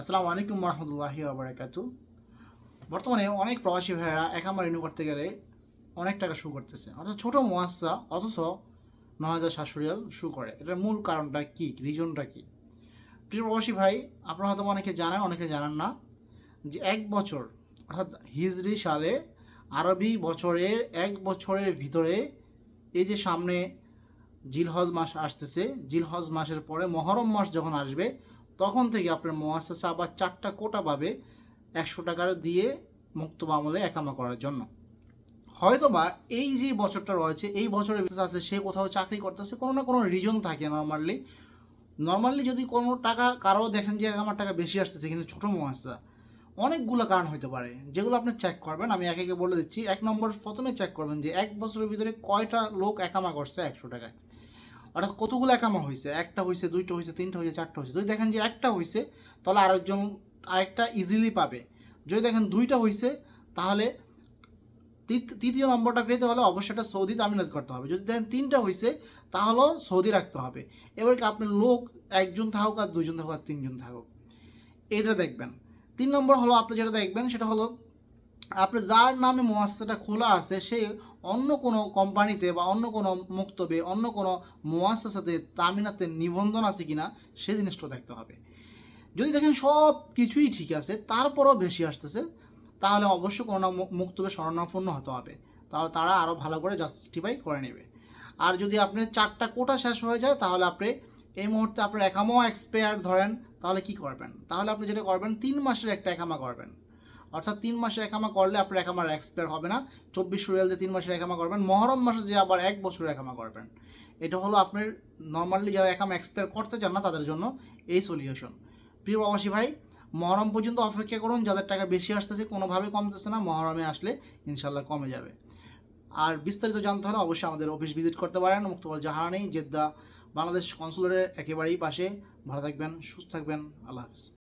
আসসালামু আলাইকুম রহমতুল্লাহি আবরাকাতু বর্তমানে অনেক প্রবাসী ভাইয়েরা একামা রিনিউ করতে গেলে অনেক টাকা শু করতেছে। অর্থাৎ ছোটো মোয়াসা অথচ ন হাজার সাতশো রিয়াল শু করে। এটার মূল কারণটা কী? রিজনটা কী? প্রিয় প্রবাসী ভাই, আপনারা হয়তো অনেকে জানেন অনেকে জানেন না যে এক বছর, অর্থাৎ হিজরি সালে আরবি বছরের এক বছরের ভিতরে এই যে সামনে জিলহজ মাস আসতেছে, জিলহজ মাসের পরে মহরম মাস যখন আসবে তখন থেকে আপনার মোয়াসা আবার চারটা কোটা পাবে একশো টাকা দিয়ে মুক্ত আমলে একামা করার জন্য। হয়তোবা এই যে বছরটা রয়েছে, এই বছরের বিশেষ আছে, সে কোথাও চাকরি করতেছে, কোনো না কোনো রিজন থাকে নর্মালি নর্মালি যদি কোনো টাকা কারও দেখেন যে আমার টাকা বেশি আসতেছে, কিন্তু ছোটো মোয়াসা অনেকগুলো কারণ হতে পারে, যেগুলো আপনি চেক করবেন। আমি একে একে বলে দিচ্ছি, এক নম্বর প্রথমে চেক করবেন যে এক বছরের ভিতরে কয়টা লোক একামা করছে একশো টাকায়। অর্থাৎ কতগুলো একামা হয়েছে একটা হয়েছে দুইটা হয়েছে তিনটা হয়েছে চারটা হয়েছে যদি দেখেন যে একটা হয়েছে তাহলে আরেকজন, আরেকটা ইজিলি পাবে। যদি দেখেন দুইটা হয়েছে তাহলে তৃত- তৃতীয় নম্বরটা পেতে হলে অবশ্যই একটা সৌদি তামিলাত করতে হবে। যদি দেখেন তিনটা হয়েছে তাহলেও সৌদি রাখতে হবে। এবার আপনার লোক একজন থাকুক আর দুইজন থাকুক আর তিনজন থাকুক? এটা দেখবেন। তিন নম্বর হলো আপনি যেটা দেখবেন, সেটা হলো আপনি যার নামে মোয়াসাটা খোলা আছে, সে অন্য কোনো কোম্পানিতে বা অন্য কোনো মুক্তবে, অন্য কোনো মোয়াসাতে তামিনাতে নিবন্ধন আছে কিনা, সে জিনিসটা দেখতে হবে। যদি দেখেন সব কিছুই ঠিক আছে, তারপরও বেশি আসতেছে, তাহলে অবশ্যই কোনো না মুক্তবে স্মরণাপন্ন হতে হবে। তাহলে তারা আরও ভালো করে জাস্টিফাই করে নেবে। আর যদি আপনি চারটা কোটা শেষ হয়ে যায়, তাহলে আপনি এই মুহূর্তে আপনার একামাও এক্সপায়ার ধরেন, তাহলে কি করবেন? তাহলে আপনি যেটা করবেন, তিন মাসের একটা একামা করবেন। অর্থাৎ তিন মাসের একামা করলে আপনার একামার এক্সপায়ার হবে না। চব্বিশ রিয়াল দিয়ে তিন মাসের একামা করবেন। মহরম মাসে যে আবার এক বছরের একামা করবেন। এটা হলো আপনার নর্মালি যারা একামা এক্সপায়ার করতে চান না, তাদের জন্য এই সলিউশন প্রিয় প্রবাসী ভাই, মহরম পর্যন্ত অপেক্ষা করুন। যাদের টাকা বেশি আসতেছে, কোনোভাবে কমতেছে না। মহরমে আসলে ইনশাল্লাহ কমে যাবে। আর বিস্তারিত জানতে হলে অবশ্যই আমাদের অফিস ভিজিট করতে পারেন। মুক্তবল জাহারানি জেদ্দা বাংলাদেশ কনসুলেটের একেবারেই পাশে। ভালো থাকবেন, সুস্থ থাকবেন। আল্লাহ হাফিজ।